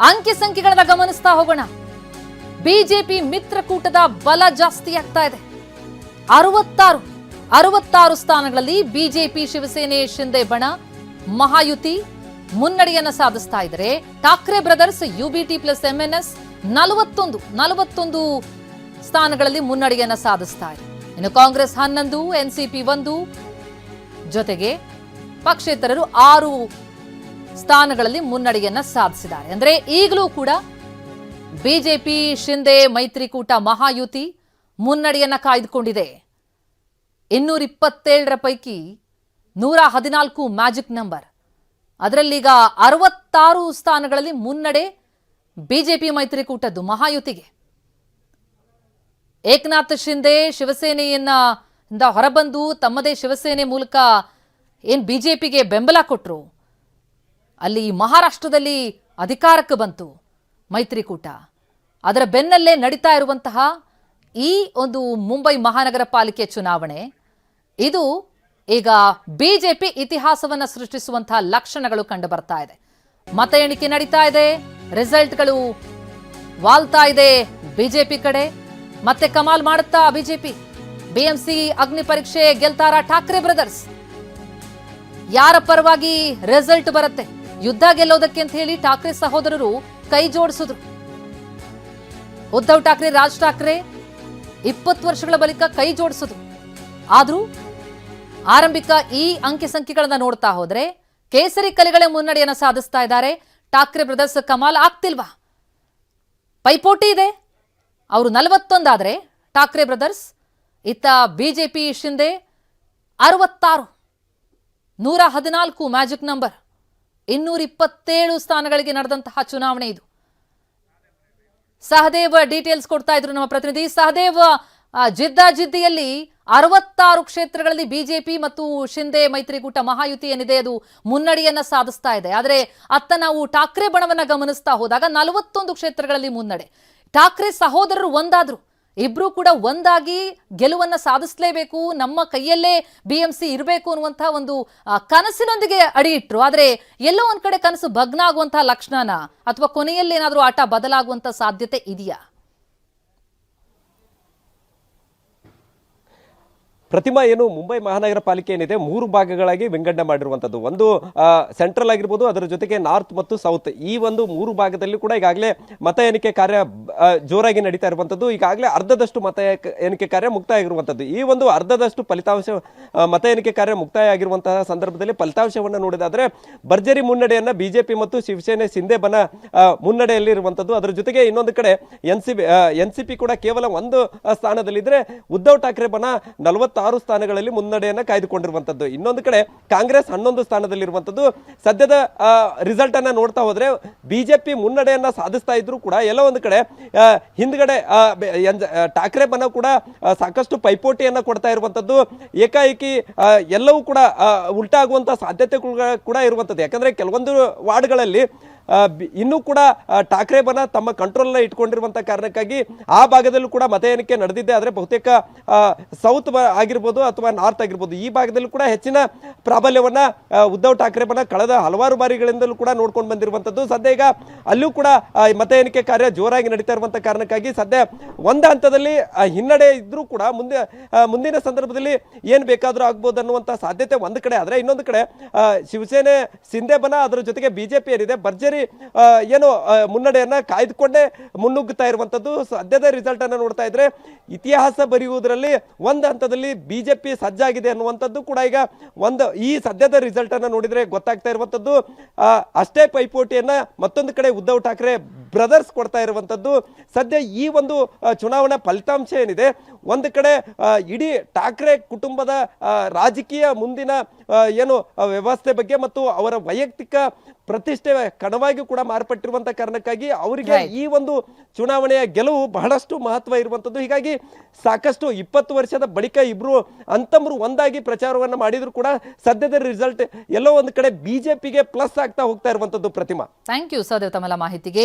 ಅಂಕಿ ಸಂಖ್ಯೆಗಳನ್ನ ಗಮನಿಸ್ತಾ ಹೋಗೋಣ. ಬಿಜೆಪಿ ಮಿತ್ರಕೂಟದ ಬಲ ಜಾಸ್ತಿ ಆಗ್ತಾ ಇದೆ. ಅರವತ್ತಾರು ಅರವತ್ತಾರು ಸ್ಥಾನಗಳಲ್ಲಿ ಬಿಜೆಪಿ ಶಿವಸೇನೆ ಶಿಂದೆ ಬಣ, ಮಹಾಯುತಿ ಮುನ್ನಡೆಯನ್ನ ಸಾಧಿಸ್ತಾ ಇದ್ದಾರೆ. Thackeray brothers, UBT plus MNS ನಲವತ್ತೊಂದು ನಲವತ್ತೊಂದು ಸ್ಥಾನಗಳಲ್ಲಿ ಮುನ್ನಡೆಯನ್ನ ಸಾಧಿಸ್ತಾ ಇದೆ. ಇನ್ನು ಕಾಂಗ್ರೆಸ್ ಹನ್ನೊಂದು, ಎನ್ಸಿಪಿ ಒಂದು ಜೊತೆಗೆ ಪಕ್ಷೇತರರು ಆರು ಸ್ಥಾನಗಳಲ್ಲಿ ಮುನ್ನಡೆಯನ್ನ ಸಾಧಿಸಿದ್ದಾರೆ. ಅಂದ್ರೆ ಈಗಲೂ ಕೂಡ ಬಿಜೆಪಿ, ಶಿಂದೆ, ಮೈತ್ರಿಕೂಟ ಮಹಾಯುತಿ ಮುನ್ನಡೆಯನ್ನ ಕಾಯ್ದುಕೊಂಡಿದೆ. ಇನ್ನೂರ ಇಪ್ಪತ್ತೇಳರ ಪೈಕಿ ನೂರ ಹದಿನಾಲ್ಕು ಮ್ಯಾಜಿಕ್ ನಂಬರ್. ಅದರಲ್ಲೀಗ ಅರವತ್ತಾರು ಸ್ಥಾನಗಳಲ್ಲಿ ಮುನ್ನಡೆ ಬಿಜೆಪಿ ಮೈತ್ರಿಕೂಟದ್ದು ಮಹಾಯುತಿಗೆ. ಏಕನಾಥ್ ಶಿಂದೆ ಶಿವಸೇನೆಯನ್ನ ಹೊರಬಂದು ತಮ್ಮದೇ ಶಿವಸೇನೆ ಮೂಲಕ ಏನ್ ಬಿಜೆಪಿಗೆ ಬೆಂಬಲ ಕೊಟ್ಟರು ಅಲ್ಲಿ ಮಹಾರಾಷ್ಟ್ರದಲ್ಲಿ ಅಧಿಕಾರಕ್ಕೆ ಬಂತು ಮೈತ್ರಿಕೂಟ. ಅದರ ಬೆನ್ನಲ್ಲೇ ನಡೀತಾ ಇರುವಂತಹ ಈ ಒಂದು ಮುಂಬೈ ಮಹಾನಗರ ಪಾಲಿಕೆ ಚುನಾವಣೆ, ಇದು ಈಗ ಬಿಜೆಪಿ ಇತಿಹಾಸವನ್ನು ಸೃಷ್ಟಿಸುವಂತಹ ಲಕ್ಷಣಗಳು ಕಂಡು ಬರ್ತಾ ಇದೆ. ಮತ ಎಣಿಕೆ ನಡೀತಾ ಇದೆ, ರಿಸಲ್ಟ್ಗಳು ವಾಲ್ತಾ ಇದೆ ಬಿಜೆಪಿ ಕಡೆ. ಮತ್ತೆ ಕಮಾಲ್ ಮಾಡುತ್ತಾ ಬಿಜೆಪಿ. ಬಿಎಂಸಿ ಅಗ್ನಿ ಪರೀಕ್ಷೆ ಗೆಲ್ತಾರ ಠಾಕ್ರೆ ಬ್ರದರ್ಸ್? ಯಾರ ಪರವಾಗಿ ರಿಸಲ್ಟ್ ಬರುತ್ತೆ? ಯುದ್ಧ ಗೆಲ್ಲೋದಕ್ಕೆ ಅಂತ ಹೇಳಿ ಠಾಕ್ರೆ ಸಹೋದರರು ಕೈ ಜೋಡಿಸಿದ್ರು. ಉದ್ಧವ್ ಠಾಕ್ರೆ, ರಾಜ್ ಠಾಕ್ರೆ ಇಪ್ಪತ್ತು ವರ್ಷಗಳ ಬಳಿಕ ಕೈ ಜೋಡಿಸಿದ್ರು. ಆದ್ರೂ ಆರಂಭಿಕ ಈ ಅಂಕಿ ಸಂಖ್ಯೆಗಳನ್ನ ನೋಡ್ತಾ ಹೋದ್ರೆ ಕೇಸರಿ ಕಲೆಗಳೇ ಮುನ್ನಡೆಯನ್ನ ಸಾಧಿಸ್ತಾ ಇದ್ದಾರೆ. ಠಾಕ್ರೆ ಬ್ರದರ್ಸ್, ಕಮಾಲ್ ಆಗ್ತಿಲ್ವಾ? ಪೈಪೋಟಿ ಇದೆ. ಅವರು ನಲವತ್ತೊಂದಾದ್ರೆ ಠಾಕ್ರೆ ಬ್ರದರ್ಸ್, ಇತ್ತ ಬಿಜೆಪಿ ಶಿಂದೆ ಅರವತ್ತಾರು. ನೂರ ಹದಿನಾಲ್ಕು ಮ್ಯಾಜಿಕ್ ನಂಬರ್. ಇನ್ನೂರ ಇಪ್ಪತ್ತೇಳು ಸ್ಥಾನಗಳಿಗೆ ನಡೆದಂತಹ ಚುನಾವಣೆ ಇದು. ಸಹದೇವ ಡೀಟೇಲ್ಸ್ ಕೊಡ್ತಾ ಇದ್ರು ನಮ್ಮ ಪ್ರತಿನಿಧಿ. ಸಹದೇವ ಜಿದ್ದಾಜಿದ್ದಿಯಲ್ಲಿ ಅರವತ್ತಾರು ಕ್ಷೇತ್ರಗಳಲ್ಲಿ ಬಿಜೆಪಿ ಮತ್ತು ಶಿಂದೆ ಮೈತ್ರಿಕೂಟ ಮಹಾಯುತಿ ಏನಿದೆ, ಅದು ಮುನ್ನಡೆಯನ್ನ ಸಾಧಿಸ್ತಾ ಇದೆ. ಆದರೆ ಅತ್ತ ನಾವು ಠಾಕ್ರೆ ಬಣವನ್ನ ಗಮನಿಸ್ತಾ ಹೋದಾಗ ನಲವತ್ತೊಂದು ಕ್ಷೇತ್ರಗಳಲ್ಲಿ ಮುನ್ನಡೆ. ಠಾಕ್ರೆ ಸಹೋದರರು ಒಂದಾದ್ರು. ಇಬ್ರು ಕೂಡ ಒಂದಾಗಿ ಗೆಲುವನ್ನ ಸಾಧಿಸಲೇಬೇಕು, ನಮ್ಮ ಕೈಯಲ್ಲೇ ಬಿ ಎಂ ಸಿ ಇರಬೇಕು ಅನ್ನುವಂತಹ ಒಂದು ಕನಸಿನೊಂದಿಗೆ ಅಡಿ ಇಟ್ರು. ಆದ್ರೆ ಎಲ್ಲೋ ಒಂದ್ ಕಡೆ ಕನಸು ಭಗ್ನ ಆಗುವಂತಹ ಲಕ್ಷಣನ ಅಥವಾ ಕೊನೆಯಲ್ಲಿ ಏನಾದ್ರೂ ಆಟ ಬದಲಾಗುವಂತ ಸಾಧ್ಯತೆ ಇದೆಯಾ? ಪ್ರತಿಮಾ ಏನು ಮುಂಬೈ ಮಹಾನಗರ ಪಾಲಿಕೆ ಏನಿದೆ, ಮೂರು ಭಾಗಗಳಾಗಿ ವಿಂಗಡಣೆ ಮಾಡಿರುವಂಥದ್ದು. ಒಂದು ಸೆಂಟ್ರಲ್ ಆಗಿರ್ಬೋದು, ಅದರ ಜೊತೆಗೆ ನಾರ್ತ್ ಮತ್ತು ಸೌತ್. ಈ ಒಂದು ಮೂರು ಭಾಗದಲ್ಲಿ ಕೂಡ ಈಗಾಗಲೇ ಮತ ಎಣಿಕೆ ಕಾರ್ಯ ಜೋರಾಗಿ ನಡೀತಾ ಇರುವಂಥದ್ದು. ಈಗಾಗಲೇ ಅರ್ಧದಷ್ಟು ಮತ ಎಣಿಕೆ ಕಾರ್ಯ ಮುಕ್ತಾಯ ಆಗಿರುವಂಥದ್ದು ಈ ಒಂದು ಅರ್ಧದಷ್ಟು ಫಲಿತಾಂಶ ಮತ ಎಣಿಕೆ ಕಾರ್ಯ ಮುಕ್ತಾಯ ಆಗಿರುವಂತಹ ಸಂದರ್ಭದಲ್ಲಿ ಫಲಿತಾಂಶವನ್ನು ನೋಡಿದಾದರೆ, ಭರ್ಜರಿ ಮುನ್ನಡೆಯನ್ನ ಬಿಜೆಪಿ ಮತ್ತು ಶಿವಸೇನೆ ಸಿಂಧೆಬನ ಮುನ್ನಡೆಯಲ್ಲಿ ಇರುವಂಥದ್ದು. ಅದರ ಜೊತೆಗೆ ಇನ್ನೊಂದು ಕಡೆ N C N C P ಕೂಡ ಕೇವಲ ಒಂದು ಸ್ಥಾನದಲ್ಲಿದ್ದರೆ ಉದ್ಧವ್ ಠಾಕ್ರೆ ಬನ ನಲವತ್ತಾರು ಸ್ಥಾನಗಳಲ್ಲಿ ಮುನ್ನಡೆಯನ್ನು ಕಾಯ್ದುಕೊಂಡಿರುವಂಥದ್ದು ಇನ್ನೊಂದು ಕಡೆ ಕಾಂಗ್ರೆಸ್ ಹನ್ನೊಂದು ಸ್ಥಾನದಲ್ಲಿರುವಂಥದ್ದು ಸದ್ಯದ ರಿಸಲ್ಟ್ ಅನ್ನ ನೋಡ್ತಾ ಹೋದ್ರೆ ಬಿಜೆಪಿ ಮುನ್ನಡೆಯನ್ನ ಸಾಧಿಸ್ತಾ ಇದ್ರು ಕೂಡ ಎಲ್ಲ ಒಂದು ಕಡೆ ಹಿಂದ್ಗಡೆ ಠಾಕ್ರೆ ಬನ ಕೂಡ ಸಾಕಷ್ಟು ಪೈಪೋಟಿಯನ್ನ ಕೊಡ್ತಾ ಇರುವಂತದ್ದು. ಏಕಾಏಕಿ ಎಲ್ಲವೂ ಕೂಡ ಉಲ್ಟಾ ಆಗುವಂತ ಸಾಧ್ಯತೆಗಳು ಕೂಡ ಇರುವಂತದ್ದು. ಯಾಕಂದ್ರೆ ಕೆಲವೊಂದು ವಾರ್ಡ್ಗಳಲ್ಲಿ ಇನ್ನೂ ಕೂಡ ಠಾಕ್ರೆಬನ ಠಾಕ್ರೆ ಬನ ತಮ್ಮ ಕಂಟ್ರೋಲ್ ಇಟ್ಕೊಂಡಿರುವಂತ ಕಾರಣಕ್ಕಾಗಿ ಆ ಭಾಗದಲ್ಲೂ ಕೂಡ ಮತ ಎಣಿಕೆ ನಡೆದಿದೆ. ಆದರೆ ಬಹುತೇಕ ಸೌತ್ ಆಗಿರ್ಬೋದು ಅಥವಾ ನಾರ್ತ್ ಆಗಿರ್ಬೋದು, ಈ ಭಾಗದಲ್ಲೂ ಕೂಡ ಹೆಚ್ಚಿನ ಪ್ರಾಬಲ್ಯವನ್ನ ಉದ್ಧವ್ ಠಾಕ್ರೆ ಬನ ಕಳೆದ ಹಲವಾರು ಬಾರಿಗಳಿಂದಲೂ ಕೂಡ ನೋಡ್ಕೊಂಡು ಬಂದಿರುವಂತದ್ದು. ಸದ್ಯ ಈಗ ಅಲ್ಲೂ ಕೂಡ ಮತ ಎಣಿಕೆ ಕಾರ್ಯ ಜೋರಾಗಿ ನಡೀತಾ ಇರುವಂತ ಕಾರಣಕ್ಕಾಗಿ ಸದ್ಯ ಒಂದು ಹಂತದಲ್ಲಿ ಹಿನ್ನಡೆ ಇದ್ರೂ ಕೂಡ ಮುಂದೆ ಮುಂದಿನ ಸಂದರ್ಭದಲ್ಲಿ ಏನ್ ಬೇಕಾದ್ರೂ ಆಗ್ಬೋದು ಅನ್ನುವಂತ ಸಾಧ್ಯತೆ ಒಂದು ಕಡೆ. ಆದ್ರೆ ಇನ್ನೊಂದು ಕಡೆ ಶಿವಸೇನೆ ಸಿಂಧೆ ಬನ ಅದರ ಜೊತೆಗೆ ಬಿಜೆಪಿ ಏನಿದೆ, ಭರ್ಜರಿ ಆ, ಏನು ಮುನ್ನಡೆಯನ್ನ ಕಾಯ್ದುಕೊಂಡೇ ಮುನ್ನುಗ್ಗುತ್ತಾ ಇರುವಂತದ್ದು ಸದ್ಯದ ರಿಸಲ್ಟ್ ಅನ್ನ ನೋಡ್ತಾ ಇದ್ರೆ ಇತಿಹಾಸ ಬರೆಯುವುದರಲ್ಲಿ ಒಂದು ಹಂತದಲ್ಲಿ ಬಿಜೆಪಿ ಸಜ್ಜಾಗಿದೆ ಅನ್ನುವಂಥದ್ದು ಕೂಡ ಈಗ ಒಂದು ಈ ಸದ್ಯದ ರಿಸಲ್ಟ್ ಅನ್ನ ನೋಡಿದ್ರೆ ಗೊತ್ತಾಗ್ತಾ ಇರುವಂತದ್ದು ಆ, ಅಷ್ಟೇ ಪೈಪೋಟಿಯನ್ನ ಮತ್ತೊಂದು ಕಡೆ ಉದ್ಧವ್ ಠಾಕ್ರೆ ಬ್ರದರ್ಸ್ ಕೊಡ್ತಾ ಇರುವಂಥದ್ದು. ಸದ್ಯ ಈ ಒಂದು ಚುನಾವಣೆ ಫಲಿತಾಂಶ ಏನಿದೆ ಒಂದು ಕಡೆ ಇಡೀ ಠಾಕ್ರೆ ಕುಟುಂಬದ ರಾಜಕೀಯ ಮುಂದಿನ ಏನು ವ್ಯವಸ್ಥೆ ಬಗ್ಗೆ ಮತ್ತು ಅವರ ವೈಯಕ್ತಿಕ ಪ್ರತಿಷ್ಠೆ ಕಣವಾಗಿ ಕೂಡ ಮಾರ್ಪಟ್ಟಿರುವಂತಹ ಕಾರಣಕ್ಕಾಗಿ ಅವರಿಗೆ ಈ ಒಂದು ಚುನಾವಣೆಯ ಗೆಲುವು ಬಹಳಷ್ಟು ಮಹತ್ವ ಇರುವಂತದ್ದು ಹೀಗಾಗಿ ಸಾಕಷ್ಟು ಇಪ್ಪತ್ತು ವರ್ಷದ ಬಳಿಕ ಇಬ್ರು ಅಂತಮ್ರು ಒಂದಾಗಿ ಪ್ರಚಾರವನ್ನ ಮಾಡಿದ್ರು ಕೂಡ ಸದ್ಯದ ರಿಸಲ್ಟ್ ಎಲ್ಲೋ ಒಂದು ಕಡೆ ಬಿಜೆಪಿಗೆ ಪ್ಲಸ್ ಆಗ್ತಾ ಹೋಗ್ತಾ ಇರುವಂತದ್ದು ಪ್ರತಿಮಾ. ಥ್ಯಾಂಕ್ ಯು ಸಹದೇವ್ ತಮ್ಮ ಮಾಹಿತಿಗೆ.